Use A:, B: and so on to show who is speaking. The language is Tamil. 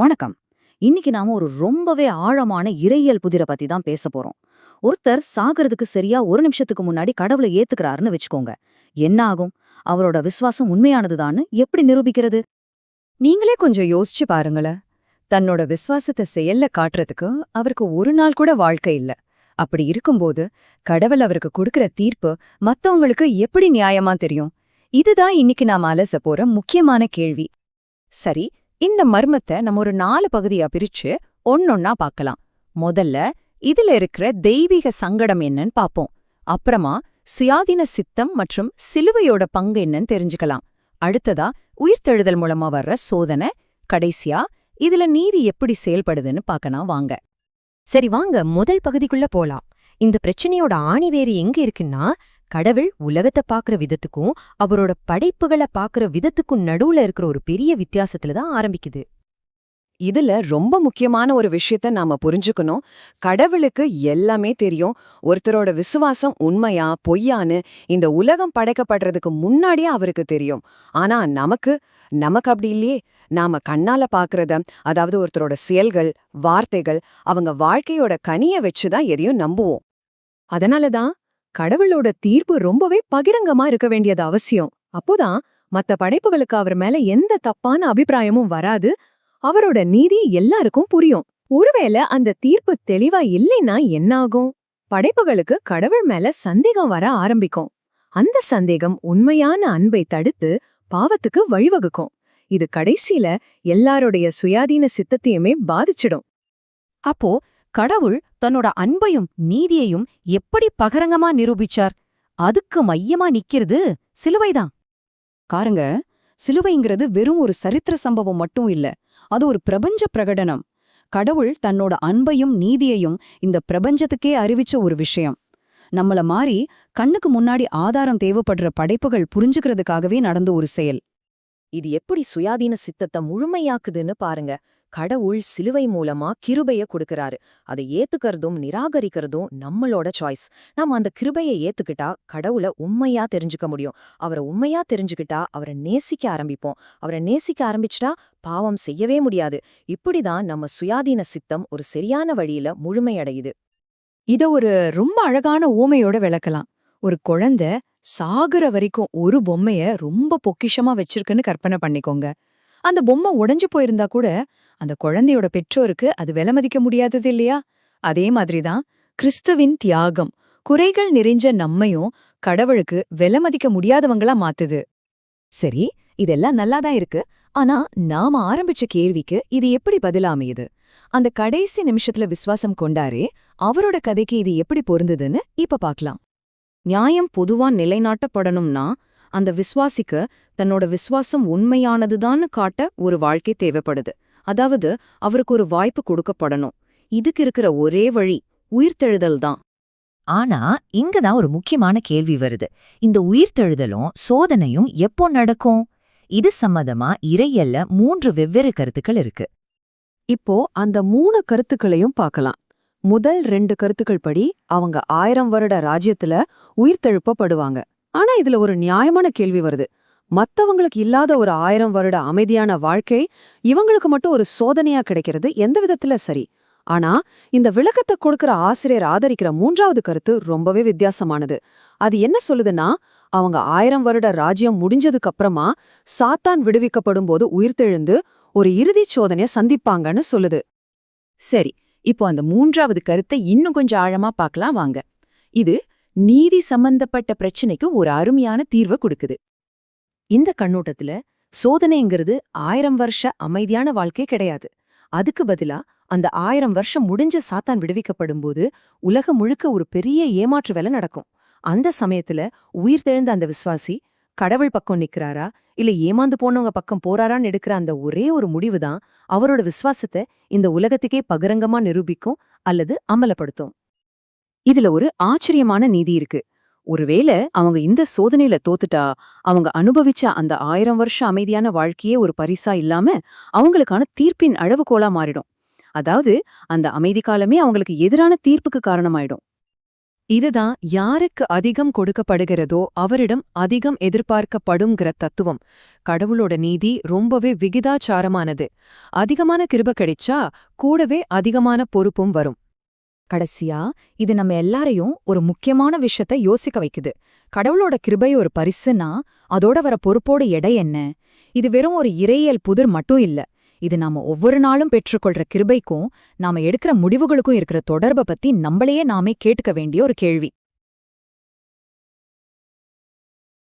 A: வணக்கம். இன்னைக்கு நாம ஒரு ரொம்பவே ஆழமான இறையியல் புதிரை பத்தி தான் பேச போறோம். ஒருத்தர் சாகிறதுக்கு சரியா ஒரு நிமிஷத்துக்கு முன்னாடி கடவுளை ஏத்துக்கிறாருன்னு வச்சுக்கோங்க. என்ன ஆகும்? அவரோட விசுவாசம் உண்மையானதுதான்னு எப்படி நிரூபிக்கிறது?
B: நீங்களே கொஞ்சம் யோசிச்சு பாருங்களேன். தன்னோட விசுவாசத்தை செயல்ல காட்டுறதுக்கு அவருக்கு ஒரு நாள் கூட வாழ்க்கை இல்ல. அப்படி இருக்கும்போது கடவுள் அவருக்கு கொடுக்கிற தீர்ப்பு மத்தவங்களுக்கு எப்படி நியாயமா தெரியும்? இதுதான் இன்னைக்கு நாம அலச போற முக்கியமான கேள்வி.
C: சரி இந்த மர்மத்தை நம்ம ஒரு நாலு பகுதியா பிரிச்சு ஒன்னொன்னா பார்க்கலாம் முதல்ல இதுல இருக்கிற தெய்வீக சங்கடம் என்னன்னு பாப்போம். அப்புறமா சுயாதீன சித்தம் மற்றும் சிலுவையோட பங்கு என்னன்னு தெரிஞ்சுக்கலாம். அடுத்ததா உயிர்த்தெழுதல் மூலமா வர்ற சோதனை கடைசியா இதுல நீதி எப்படி செயல்படுதுன்னு பார்க்கலாம் வாங்க.
D: சரி வாங்க முதல் பகுதிக்குள்ள போலாம். இந்த பிரச்சனையோட ஆணிவேறு எங்க இருக்குன்னா கடவுள் உலகத்தை பாக்குற விதத்துக்கும் அவரோட படைப்புகளை பாக்குற விதத்துக்கும் நடுவுல இருக்கிற ஒரு பெரிய வித்தியாசத்துல தான் ஆரம்பிக்குது.
C: இதுல ரொம்ப முக்கியமான ஒரு விஷயத்த நாம புரிஞ்சுக்கணும். கடவுளுக்கு எல்லாமே தெரியும். ஒருத்தரோட விசுவாசம் உண்மையா பொய்யான்னு இந்த உலகம் படைக்கப்படுறதுக்கு முன்னாடியே அவருக்கு தெரியும். ஆனா நமக்கு நமக்கு அப்படி இல்லையே. நாம கண்ணால பாக்குறத அதாவது ஒருத்தரோட செயல்கள் வார்த்தைகள் அவங்க வாழ்க்கையோட கனிய வச்சுதான் எதையும் நம்புவோம். அதனாலதான் கடவுளோட தீர்ப்பு ரொம்பவே பகிரங்கமா இருக்க வேண்டியது அவசியம். அப்போதான் மத்த படைப்புகளுக்கு அவர் மேல எந்த தப்பான அபிப்பிராயமும் வராது. அவரோட நீதி எல்லாருக்கும் புரியும். ஒருவேளை அந்த தீர்ப்பு தெளிவா இல்லைன்னா என்னாகும்? படைப்புகளுக்கு கடவுள் மேல சந்தேகம் வர ஆரம்பிக்கும். அந்த சந்தேகம் உண்மையான அன்பை தடுத்து பாவத்துக்கு வழிவகுக்கும். இது கடைசியில எல்லாருடைய சுயாதீன சித்தத்தையுமே பாதிச்சிடும்.
B: அப்போ கடவுள் தன்னோட அன்பையும் நீதியையும் எப்படி பகரங்கமா நிரூபிச்சார்? அதுக்கு மையமா நிக்கிறது சிலுவைதான்.
C: காருங்க சிலுவைங்கிறது வெறும் ஒரு சரித்திர சம்பவம் மட்டும் இல்ல அது ஒரு பிரபஞ்ச பிரகடனம். கடவுள் தன்னோட அன்பையும் நீதியையும் இந்த பிரபஞ்சத்துக்கே அறிவிச்ச ஒரு விஷயம். நம்மள மாறி கண்ணுக்கு முன்னாடி ஆதாரம் தேவைப்படுற படைப்புகள் புரிஞ்சுக்கிறதுக்காகவே நடந்த ஒரு செயல். இது எப்படி சுயாதீன சித்தத்தை முழுமையாக்குதுன்னு பாருங்க. கடவுள் சிலுவை மூலமா கிருபைய கொடுக்கறாரு. அதை ஏத்துக்கறதும் நிராகரிக்கிறதும் நம்மளோட சாய்ஸ் நாம அந்த கிருபையை ஏத்துக்கிட்டா கடவுளை உண்மையா தெரிஞ்சுக்க முடியும். அவரை உண்மையா தெரிஞ்சுக்கிட்டா அவரை நேசிக்க ஆரம்பிப்போம். அவரை நேசிக்க ஆரம்பிச்சிட்டா பாவம் செய்யவே முடியாது. இப்படிதான் நம்ம சுயாதீன சித்தம் ஒரு சரியான வழியில முழுமையடையுது. இத ஒரு ரொம்ப அழகான ஊமையோட விளக்கலாம். ஒரு குழந்தை சாகுற வரைக்கும் ஒரு பொம்மைய ரொம்ப பொக்கிஷமா வச்சிருக்குன்னு கற்பனை பண்ணிக்கோங்க. அந்த பொம்மை உடைஞ்சு போயிருந்தா கூட அந்த குழந்தையோட பெற்றோருக்கு அது விலை மதிக்க முடியாதது இல்லையா? அதே மாதிரிதான் கிறிஸ்துவின் தியாகம் குறைகள் நிறைஞ்ச நம்மையும் கடவுளுக்கு விலை மதிக்க முடியாதவங்களா மாத்துது. சரி இதெல்லாம் நல்லாதான் இருக்கு. ஆனா நாம ஆரம்பிச்ச கேள்விக்கு இது எப்படி பதிலா அமையுது அந்த கடைசி நிமிஷத்துல விசுவாசம் கொண்டாரே அவரோட கதைக்கு இது எப்படி பொருந்ததுன்னு இப்ப பாக்கலாம்.
A: நியாயம் பொதுவா நிலைநாட்டப்படணும்னா அந்த விசுவாசிக்கு தன்னோட விசுவாசம் உண்மையானதுதான்னு காட்ட ஒரு வாழ்க்கை தேவைப்படுது. அதாவது அவருக்கு ஒரு வாய்ப்பு கொடுக்கப்படணும். இதுக்கு இருக்கிற ஒரே வழி உயிர்த்தெழுதல் தான்.
D: ஆனா இங்கதான் ஒரு முக்கியமான கேள்வி வருது. இந்த உயிர்த்தெழுதலும் சோதனையும் எப்போ நடக்கும்? இது சம்மதமா இறையல்ல மூன்று வெவ்வேறு கருத்துக்கள் இருக்கு.
C: இப்போ அந்த மூணு கருத்துக்களையும் பார்க்கலாம். முதல் ரெண்டு கருத்துக்கள் படி அவங்க ஆயிரம் வருட ராஜ்யத்துல உயிர்த்தெழுப்பப்படுவாங்க ஆனா இதுல ஒரு நியாயமான கேள்வி வருது. மத்தவங்களுக்கு இல்லாத ஒரு ஆயிரம் வருட அமைதியான வாழ்க்கை இவங்களுக்கு மட்டும் ஒரு சோதனையா கிடைக்கிறது எந்த விதத்துல சரி? ஆனா இந்த விளக்கத்தை கொடுக்கிற ஆசிரியர் ஆதரிக்கிற மூன்றாவது கருத்து ரொம்பவே வித்தியாசமானது. அது என்ன சொல்லுதுன்னா அவங்க ஆயிரம் வருட ராஜ்யம் முடிஞ்சதுக்கு அப்புறமா சாத்தான் விடுவிக்கப்படும் போது உயிர்த்தெழுந்து ஒரு இறுதிச் சோதனைய சந்திப்பாங்கன்னு சொல்லுது. சரி இப்போ அந்த மூன்றாவது கருத்தை இன்னும் கொஞ்சம் ஆழமா பார்க்கலாம் வாங்க. இது நீதி சம்பந்தப்பட்ட பிரச்சனைக்கு ஒரு அருமையான தீர்வை கொடுக்குது. இந்த கண்ணோட்டத்துல சோதனைங்கிறது ஆயிரம் வருஷ அமைதியான வாழ்க்கை கிடையாது. அதுக்கு பதிலா அந்த ஆயிரம் வருஷம் முடிஞ்ச சாத்தான் விடுவிக்கப்படும் போது உலகம் முழுக்க ஒரு பெரிய ஏமாற்று வேலை நடக்கும். அந்த சமயத்துல உயிர் தெழுந்த அந்த விசுவாசி கடவுள் பக்கம் நிக்கிறாரா? இல்ல ஏமாந்து போனவங்க பக்கம் போறாரான்னு எடுக்கிற அந்த ஒரே ஒரு முடிவுதான் அவரோட விசுவாசத்தை இந்த உலகத்துக்கே பகிரங்கமா நிரூபிக்கும் அல்லது அமலப்படுத்தும். இதுல ஒரு ஆச்சரியமான நீதி இருக்கு. ஒருவேளை அவங்க இந்த சோதனையில தோத்துட்டா அவங்க அனுபவிச்ச அந்த ஆயிரம் வருஷ அமைதியான வாழ்க்கையே ஒரு பரிசா இல்லாம அவங்களுக்கான தீர்ப்பின் அளவுகோலா மாறிடும். அதாவது அந்த அமைதி காலமே அவங்களுக்கு எதிரான தீர்ப்புக்கு காரணமாயிடும். இதுதான் யாருக்கு அதிகம் கொடுக்கப்படுகிறதோ அவரிடம் அதிகம் எதிர்பார்க்கப்படுங்கிற தத்துவம். கடவுளோட நீதி ரொம்பவே விகிதாச்சாரமானது அதிகமான கிருப கிடைச்சா கூடவே அதிகமான பொறுப்பும் வரும்.
B: கடைசியா இது நம்ம எல்லாரையும் ஒரு முக்கியமான விஷயத்த யோசிக்க வைக்குது. கடவுளோட கிருபை ஒரு பரிசுன்னா அதோட வர பொறுப்போட எடை என்ன? இது வெறும் ஒரு இறையியல் புதிர் மட்டும் இல்ல. இது நாம ஒவ்வொரு நாளும் பெற்றுக்கொள்ற கிருபைக்கும் நாம எடுக்கிற முடிவுகளுக்கும் இருக்கிற தொடர்பை பத்தி நம்மளையே நாமே கேட்டுக்க வேண்டிய ஒரு கேள்வி.